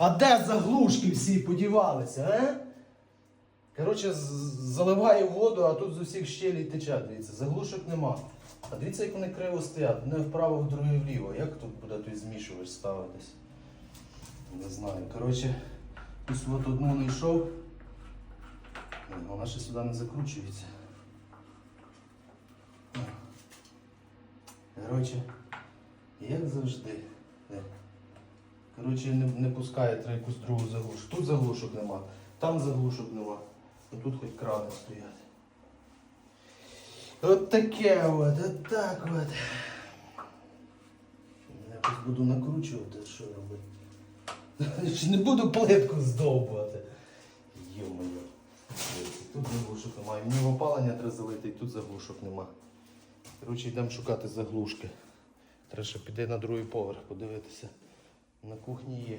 А де заглушки всі подівалися, а? Коротше, з- заливаю воду, а тут з усіх щелей тече, дивіться, заглушок нема. А дивіться, як вони криво стоять. Не вправо, друге вліво. Як тут буде той змішувач ставитись? Не знаю. Коротше, ось от одну знайшов. Вона ще сюди не закручується. Коротше, як завжди. Коротше, не, не пускає, треба якусь другу заглушку. Тут заглушок нема, там заглушок нема. А тут хоч крани стоять. От таке от, от так от. Якось буду накручувати, що робити. Не буду плитку здовбувати. Йо-моє. Тут заглушок немає. Мені в опалення треба залити, і тут заглушок нема. Коротше, йдемо шукати заглушки. Треба ще піти на другий поверх, подивитися. На кухні є.